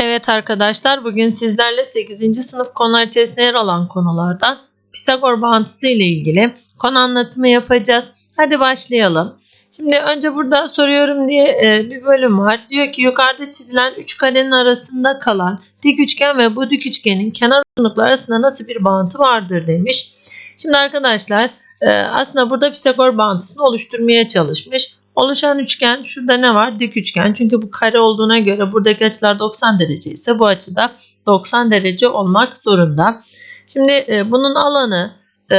Evet arkadaşlar bugün sizlerle 8. sınıf konular içerisinde yer alan konulardan Pisagor bağıntısı ile ilgili konu anlatımı yapacağız. Hadi başlayalım. Şimdi önce burada soruyorum diye e, bir bölüm var. Diyor ki yukarıda çizilen üç karenin arasında kalan dik üçgen ve bu dik üçgenin kenar uzunlukları arasında nasıl bir bağıntı vardır demiş. Şimdi arkadaşlar e, aslında burada Pisagor bağıntısını oluşturmaya çalışmış. Oluşan üçgen şurada ne var? Dik üçgen. Çünkü bu kare olduğuna göre buradaki açılar 90 derece ise bu açıda 90 derece olmak zorunda. Şimdi e, bunun alanı e,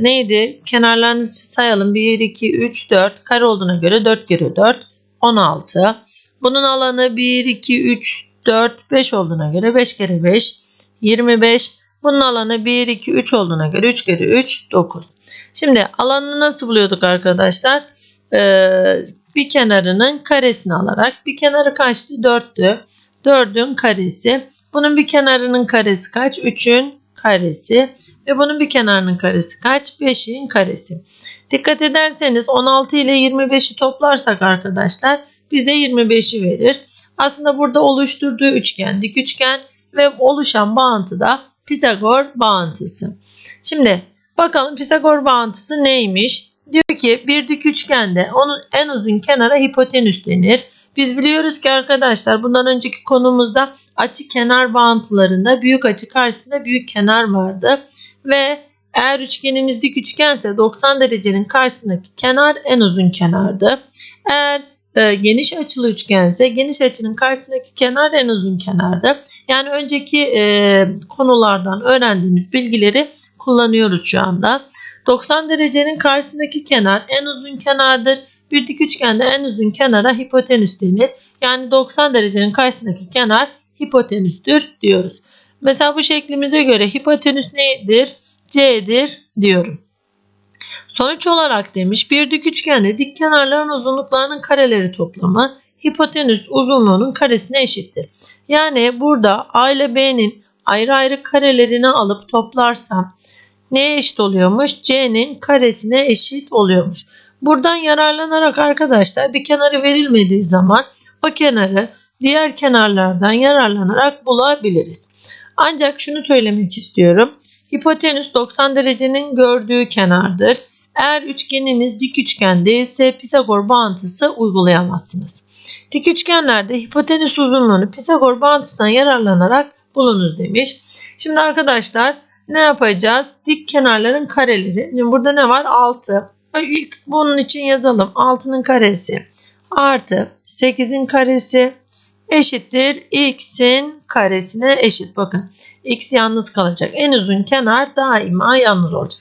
neydi? Kenarlarını sayalım. 1, 2, 3, 4. Kare olduğuna göre 4 kere 4 16. Bunun alanı 1, 2, 3, 4, 5 olduğuna göre 5 kere 5 25. Bunun alanı 1, 2, 3 olduğuna göre 3 kere 3 9. Şimdi alanını nasıl buluyorduk arkadaşlar? Ee, bir kenarının karesini alarak bir kenarı kaçtı? 4'tü. 4'ün karesi. Bunun bir kenarının karesi kaç? 3'ün karesi. Ve bunun bir kenarının karesi kaç? 5'in karesi. Dikkat ederseniz 16 ile 25'i toplarsak arkadaşlar bize 25'i verir. Aslında burada oluşturduğu üçgen dik üçgen ve oluşan bağıntı da Pisagor bağıntısı. Şimdi bakalım Pisagor bağıntısı neymiş? Diyor ki bir dik üçgende onun en uzun kenara hipotenüs denir. Biz biliyoruz ki arkadaşlar bundan önceki konumuzda açı kenar bağıntılarında büyük açı karşısında büyük kenar vardı. Ve eğer üçgenimiz dik üçgense 90 derecenin karşısındaki kenar en uzun kenardı. Eğer e, geniş açılı üçgense geniş açının karşısındaki kenar en uzun kenardı. Yani önceki e, konulardan öğrendiğimiz bilgileri kullanıyoruz şu anda. 90 derecenin karşısındaki kenar en uzun kenardır. Bir dik üçgende en uzun kenara hipotenüs denir. Yani 90 derecenin karşısındaki kenar hipotenüstür diyoruz. Mesela bu şeklimize göre hipotenüs nedir? C'dir diyorum. Sonuç olarak demiş bir dik üçgende dik kenarların uzunluklarının kareleri toplamı hipotenüs uzunluğunun karesine eşittir. Yani burada A ile B'nin ayrı ayrı karelerini alıp toplarsam neye eşit oluyormuş? C'nin karesine eşit oluyormuş. Buradan yararlanarak arkadaşlar bir kenarı verilmediği zaman o kenarı diğer kenarlardan yararlanarak bulabiliriz. Ancak şunu söylemek istiyorum. Hipotenüs 90 derecenin gördüğü kenardır. Eğer üçgeniniz dik üçgen değilse Pisagor bağıntısı uygulayamazsınız. Dik üçgenlerde hipotenüs uzunluğunu Pisagor bağıntısından yararlanarak bulunuz demiş. Şimdi arkadaşlar ne yapacağız? Dik kenarların kareleri. Şimdi burada ne var? 6. İlk bunun için yazalım. 6'nın karesi artı 8'in karesi eşittir x'in karesine eşit. Bakın x yalnız kalacak. En uzun kenar daima yalnız olacak.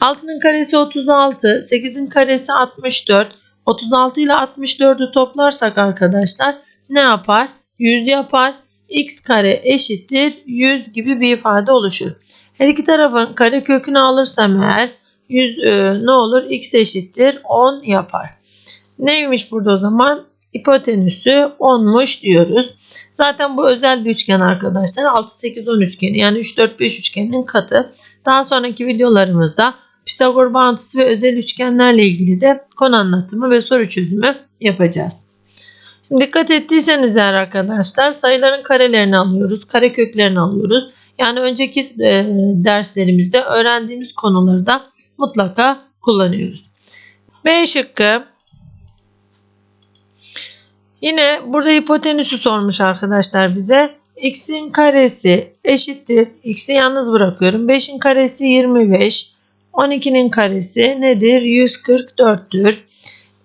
6'nın karesi 36, 8'in karesi 64. 36 ile 64'ü toplarsak arkadaşlar ne yapar? 100 yapar. x kare eşittir 100 gibi bir ifade oluşur. Her iki tarafın kare kökünü alırsam eğer 100 e, ne olur? x eşittir 10 yapar. Neymiş burada o zaman? Hipotenüsü 10'muş diyoruz. Zaten bu özel bir üçgen arkadaşlar. 6, 8, 10 üçgeni yani 3, 4, 5 üçgeninin katı. Daha sonraki videolarımızda Pisagor bağıntısı ve özel üçgenlerle ilgili de konu anlatımı ve soru çözümü yapacağız. Şimdi dikkat ettiyseniz eğer arkadaşlar sayıların karelerini alıyoruz. Kare köklerini alıyoruz. Yani önceki e, derslerimizde öğrendiğimiz konuları da mutlaka kullanıyoruz. B şıkkı Yine burada hipotenüsü sormuş arkadaşlar bize. X'in karesi eşittir. X'i yalnız bırakıyorum. 5'in karesi 25. 12'nin karesi nedir? 144'tür.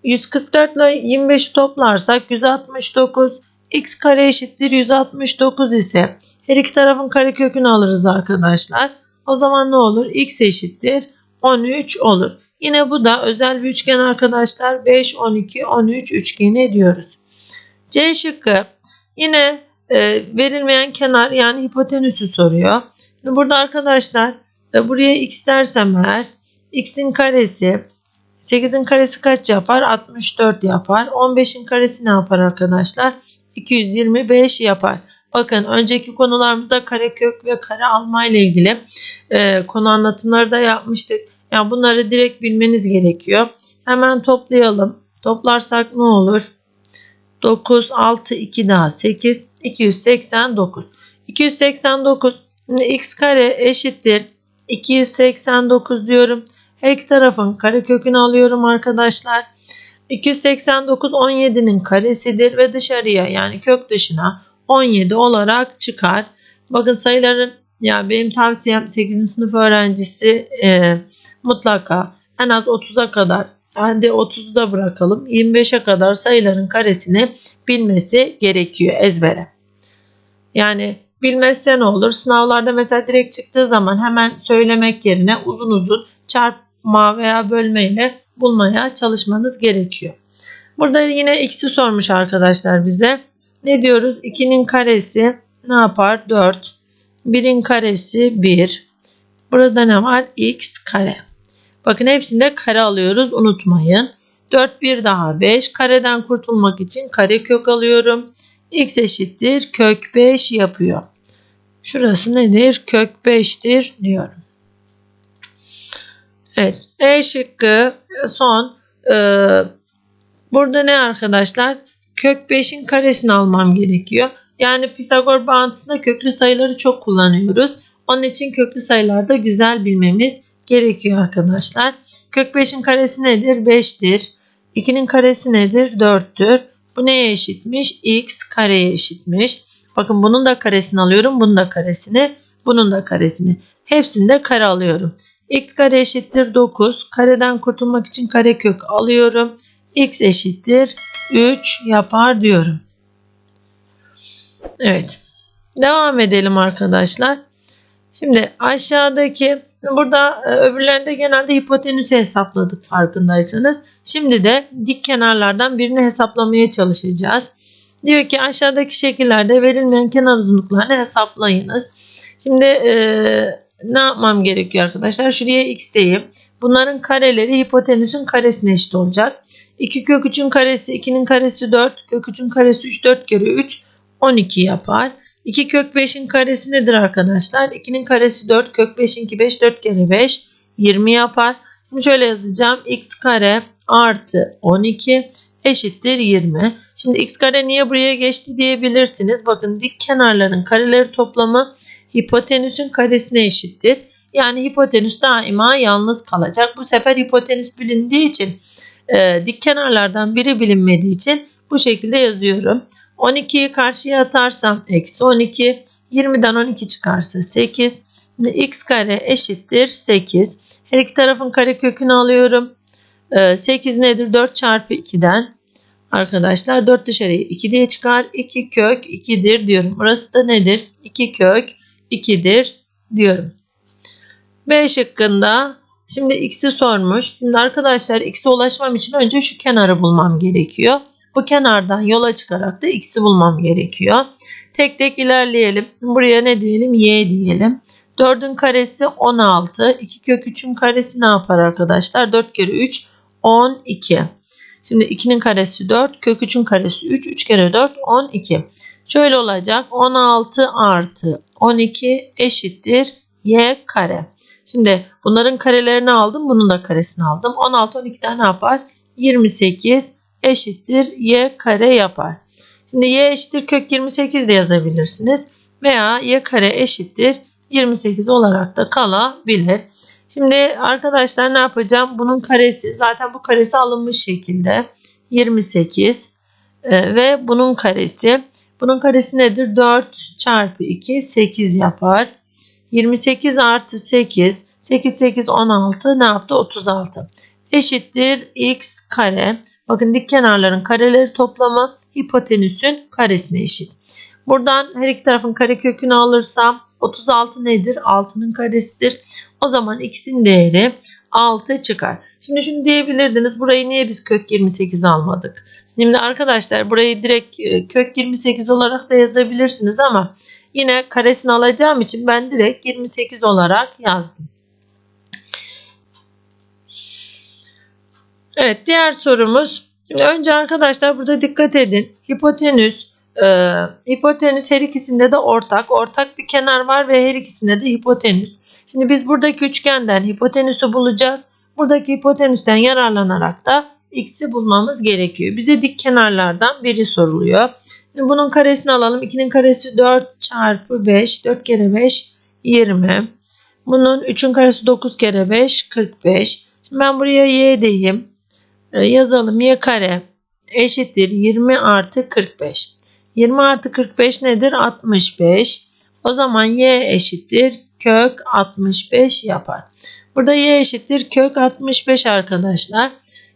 144 ile 25'i toplarsak 169. X kare eşittir 169 ise her iki tarafın karekökünü alırız arkadaşlar. O zaman ne olur? X eşittir 13 olur. Yine bu da özel bir üçgen arkadaşlar. 5, 12, 13 üçgeni diyoruz. C şıkkı yine e, verilmeyen kenar yani hipotenüsü soruyor. Şimdi burada arkadaşlar e, buraya x dersem eğer x'in karesi 8'in karesi kaç yapar? 64 yapar. 15'in karesi ne yapar arkadaşlar? 225 yapar. Bakın önceki konularımızda karekök ve kare alma ile ilgili e, konu anlatımları da yapmıştık. Yani bunları direkt bilmeniz gerekiyor. Hemen toplayalım. Toplarsak ne olur? 9, 6, 2 daha 8, 289. 289 Şimdi x kare eşittir 289 diyorum. Her iki tarafın kare kökünü alıyorum arkadaşlar. 289 17'nin karesidir ve dışarıya yani kök dışına 17 olarak çıkar. Bakın sayıların yani benim tavsiyem 8. sınıf öğrencisi e, mutlaka en az 30'a kadar hadi 30'u da bırakalım 25'e kadar sayıların karesini bilmesi gerekiyor ezbere. Yani bilmezse ne olur? Sınavlarda mesela direkt çıktığı zaman hemen söylemek yerine uzun uzun çarpma veya bölmeyle bulmaya çalışmanız gerekiyor. Burada yine x'i sormuş arkadaşlar bize. Ne diyoruz? 2'nin karesi ne yapar? 4. 1'in karesi 1. Burada ne var? x kare. Bakın hepsinde kare alıyoruz unutmayın. 4 1 daha 5. Kareden kurtulmak için kare kök alıyorum. x eşittir kök 5 yapıyor. Şurası nedir? Kök 5'tir diyorum. Evet. E şıkkı son. Ee, burada ne arkadaşlar? Kök 5'in karesini almam gerekiyor. Yani Pisagor bağıntısında köklü sayıları çok kullanıyoruz. Onun için köklü sayılarda güzel bilmemiz gerekiyor arkadaşlar. Kök 5'in karesi nedir? 5'tir. 2'nin karesi nedir? 4'tür. Bu neye eşitmiş? X kareye eşitmiş. Bakın bunun da karesini alıyorum. Bunun da karesini. Bunun da karesini. Hepsinde kare alıyorum. X kare eşittir 9. Kareden kurtulmak için kare kök alıyorum. X eşittir 3 yapar diyorum. Evet. Devam edelim arkadaşlar. Şimdi aşağıdaki burada e, öbürlerinde genelde hipotenüsü hesapladık farkındaysanız. Şimdi de dik kenarlardan birini hesaplamaya çalışacağız. Diyor ki aşağıdaki şekillerde verilmeyen kenar uzunluklarını hesaplayınız. Şimdi e, ne yapmam gerekiyor arkadaşlar? Şuraya x diyeyim. Bunların kareleri hipotenüsün karesine eşit olacak. 2 kök 3'ün karesi 2'nin karesi 4. Kök 3'ün karesi 3 4 kere 3 12 yapar. 2 kök 5'in karesi nedir arkadaşlar? 2'nin karesi 4 kök 5'inki 5 4 kere 5 20 yapar. Şimdi şöyle yazacağım. x kare artı 12 eşittir 20. Şimdi x kare niye buraya geçti diyebilirsiniz. Bakın dik kenarların kareleri toplamı hipotenüsün karesine eşittir. Yani hipotenüs daima yalnız kalacak. Bu sefer hipotenüs bilindiği için e, dik kenarlardan biri bilinmediği için bu şekilde yazıyorum. 12'yi karşıya atarsam eksi 12. 20'den 12 çıkarsa 8. Şimdi x kare eşittir 8. Her iki tarafın kare kökünü alıyorum. 8 ee, nedir? 4 çarpı 2'den. Arkadaşlar 4 dışarıya 2 diye çıkar. 2 kök 2'dir diyorum. Burası da nedir? 2 kök 2'dir diyorum. B şıkkında şimdi x'i sormuş. Şimdi arkadaşlar x'e ulaşmam için önce şu kenarı bulmam gerekiyor. Bu kenardan yola çıkarak da x'i bulmam gerekiyor. Tek tek ilerleyelim. Buraya ne diyelim? Y diyelim. 4'ün karesi 16. 2 kök 3'ün karesi ne yapar arkadaşlar? 4 kere 3 12. Şimdi 2'nin karesi 4. Kök 3'ün karesi 3. 3 kere 4 12. Şöyle olacak. 16 artı 12 eşittir y kare. Şimdi bunların karelerini aldım. Bunun da karesini aldım. 16 12'den ne yapar? 28 eşittir y kare yapar. Şimdi y eşittir kök 28 de yazabilirsiniz. Veya y kare eşittir 28 olarak da kalabilir. Şimdi arkadaşlar ne yapacağım? Bunun karesi zaten bu karesi alınmış şekilde 28 e, ve bunun karesi. Bunun karesi nedir? 4 çarpı 2 8 yapar. 28 artı 8 8 8 16 ne yaptı? 36 eşittir x kare. Bakın dik kenarların kareleri toplamı hipotenüsün karesine eşit. Buradan her iki tarafın kare kökünü alırsam 36 nedir? 6'nın karesidir. O zaman x'in değeri 6 çıkar. Şimdi şunu diyebilirdiniz. Burayı niye biz kök 28 almadık? Şimdi arkadaşlar burayı direkt e, kök 28 olarak da yazabilirsiniz ama yine karesini alacağım için ben direkt 28 olarak yazdım. Evet diğer sorumuz. Şimdi önce arkadaşlar burada dikkat edin. Hipotenüs e, hipotenüs her ikisinde de ortak. Ortak bir kenar var ve her ikisinde de hipotenüs. Şimdi biz buradaki üçgenden hipotenüsü bulacağız. Buradaki hipotenüsten yararlanarak da x'i bulmamız gerekiyor. Bize dik kenarlardan biri soruluyor. Bunun karesini alalım. 2'nin karesi 4 çarpı 5. 4 kere 5 20. Bunun 3'ün karesi 9 kere 5 45. Şimdi ben buraya y diyeyim. Ee, yazalım y kare eşittir 20 artı 45. 20 artı 45 nedir? 65. O zaman y eşittir kök 65 yapar. Burada y eşittir kök 65 arkadaşlar.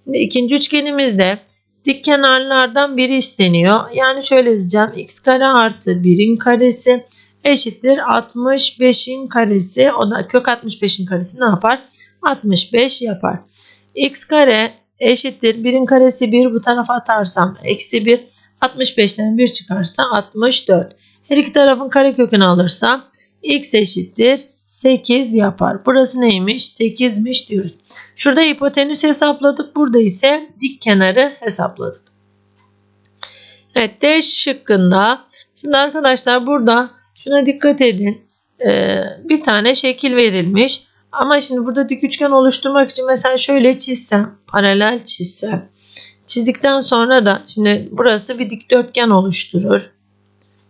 Şimdi ikinci üçgenimizde dik kenarlardan biri isteniyor. Yani şöyle yazacağım. x kare artı 1'in karesi eşittir 65'in karesi. O da kök 65'in karesi ne yapar? 65 yapar. x kare eşittir 1'in karesi 1 bu tarafa atarsam eksi 1 65'ten 1 çıkarsa 64. Her iki tarafın karekökünü alırsam x eşittir 8 yapar. Burası neymiş? 8'miş diyoruz. Şurada hipotenüs hesapladık. Burada ise dik kenarı hesapladık. Evet D şıkkında. Şimdi arkadaşlar burada şuna dikkat edin. Ee, bir tane şekil verilmiş. Ama şimdi burada dik üçgen oluşturmak için mesela şöyle çizsem. Paralel çizsem. Çizdikten sonra da şimdi burası bir dikdörtgen oluşturur.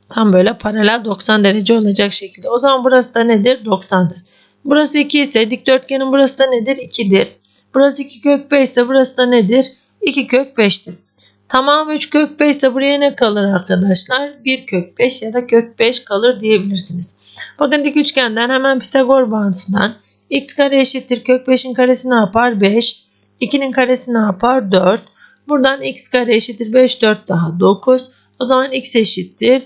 Tam böyle paralel 90 derece olacak şekilde. O zaman burası da nedir? 90'dır. Burası 2 ise dikdörtgenin burası da nedir? 2'dir. Burası 2 kök 5 ise burası da nedir? 2 kök 5'tir. Tamam 3 kök 5 ise buraya ne kalır arkadaşlar? 1 kök 5 ya da kök 5 kalır diyebilirsiniz. Bakın dik üçgenden hemen Pisagor bağıntısından x kare eşittir kök 5'in karesi ne yapar? 5. 2'nin karesi ne yapar? 4. Buradan x kare eşittir 5 4 daha 9. O zaman x eşittir.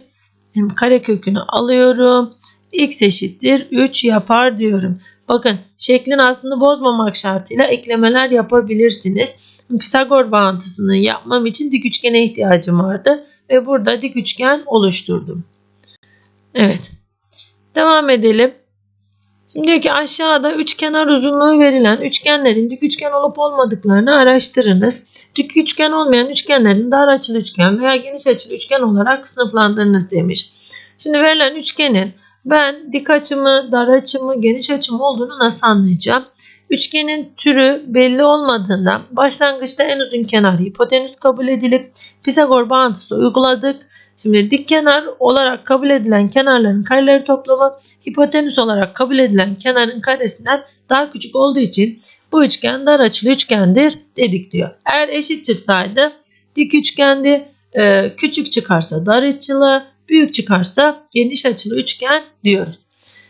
Hem kare kökünü alıyorum. x eşittir 3 yapar diyorum. Bakın şeklin aslında bozmamak şartıyla eklemeler yapabilirsiniz. Pisagor bağıntısını yapmam için dik üçgene ihtiyacım vardı. Ve burada dik üçgen oluşturdum. Evet. Devam edelim. Şimdi diyor ki aşağıda üç kenar uzunluğu verilen üçgenlerin dik üçgen olup olmadıklarını araştırınız. Dik üçgen olmayan üçgenlerin dar açılı üçgen veya geniş açılı üçgen olarak sınıflandırınız demiş. Şimdi verilen üçgenin ben dik açımı, dar açımı, geniş açımı olduğunu nasıl anlayacağım? Üçgenin türü belli olmadığından başlangıçta en uzun kenar hipotenüs kabul edilip Pisagor bağıntısı uyguladık. Şimdi dik kenar olarak kabul edilen kenarların kareleri toplamı hipotenüs olarak kabul edilen kenarın karesinden daha küçük olduğu için bu üçgen dar açılı üçgendir dedik diyor. Eğer eşit çıksaydı dik üçgendi, e, küçük çıkarsa dar açılı, büyük çıkarsa geniş açılı üçgen diyoruz.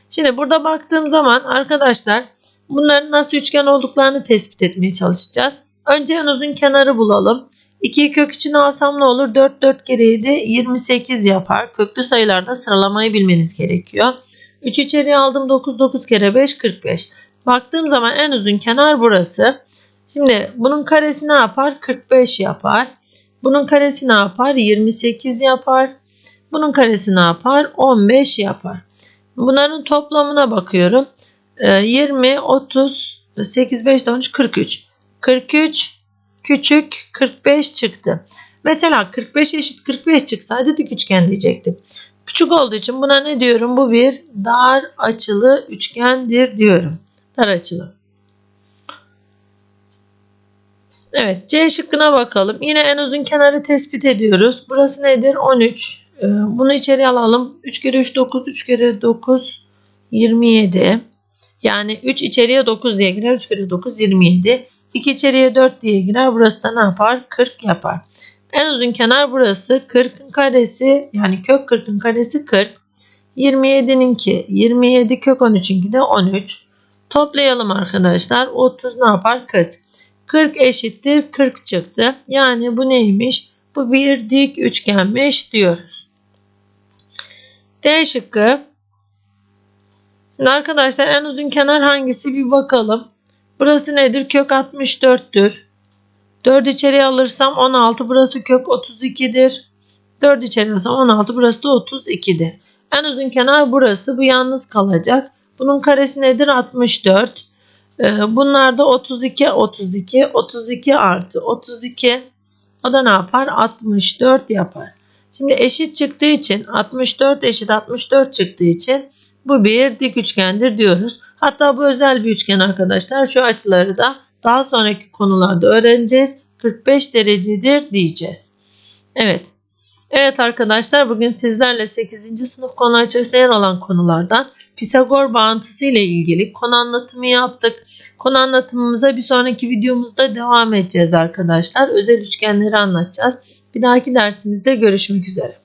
Şimdi burada baktığım zaman arkadaşlar bunların nasıl üçgen olduklarını tespit etmeye çalışacağız. Önce en uzun kenarı bulalım. 2'yi kök içine alsam ne olur? 4 4 kere 7 28 yapar. Köklü sayılarda sıralamayı bilmeniz gerekiyor. 3 içeriye aldım 9 9 kere 5 45. Baktığım zaman en uzun kenar burası. Şimdi bunun karesi ne yapar? 45 yapar. Bunun karesi ne yapar? 28 yapar. Bunun karesi ne yapar? 15 yapar. Bunların toplamına bakıyorum. 20, 30, 8, 5, 13, 43. 43 küçük 45 çıktı. Mesela 45 eşit 45 çıksaydı dik üçgen diyecektim. Küçük olduğu için buna ne diyorum? Bu bir dar açılı üçgendir diyorum. Dar açılı. Evet C şıkkına bakalım. Yine en uzun kenarı tespit ediyoruz. Burası nedir? 13. Ee, bunu içeri alalım. 3 kere 3 9. 3 kere 9 27. Yani 3 içeriye 9 diye girer. 3 kere 9 27. 2 içeriye 4 diye girer. Burası da ne yapar? 40 yapar. En uzun kenar burası. 40'ın karesi yani kök 40'ın karesi 40. 27'ninki 27 kök 13'inki de 13. Toplayalım arkadaşlar. 30 ne yapar? 40. 40 eşittir 40 çıktı. Yani bu neymiş? Bu bir dik üçgenmiş diyoruz. D şıkkı. Şimdi arkadaşlar en uzun kenar hangisi bir bakalım. Burası nedir? Kök 64'tür. 4 içeriye alırsam 16. Burası kök 32'dir. 4 içeri alırsam 16. Burası da 32'dir. En uzun kenar burası. Bu yalnız kalacak. Bunun karesi nedir? 64. Ee, bunlar da 32, 32, 32 artı 32. O da ne yapar? 64 yapar. Şimdi eşit çıktığı için 64 eşit 64 çıktığı için bu bir dik üçgendir diyoruz. Hatta bu özel bir üçgen arkadaşlar. Şu açıları da daha sonraki konularda öğreneceğiz. 45 derecedir diyeceğiz. Evet. Evet arkadaşlar bugün sizlerle 8. sınıf konular içerisinde yer alan konulardan Pisagor bağıntısı ile ilgili konu anlatımı yaptık. Konu anlatımımıza bir sonraki videomuzda devam edeceğiz arkadaşlar. Özel üçgenleri anlatacağız. Bir dahaki dersimizde görüşmek üzere.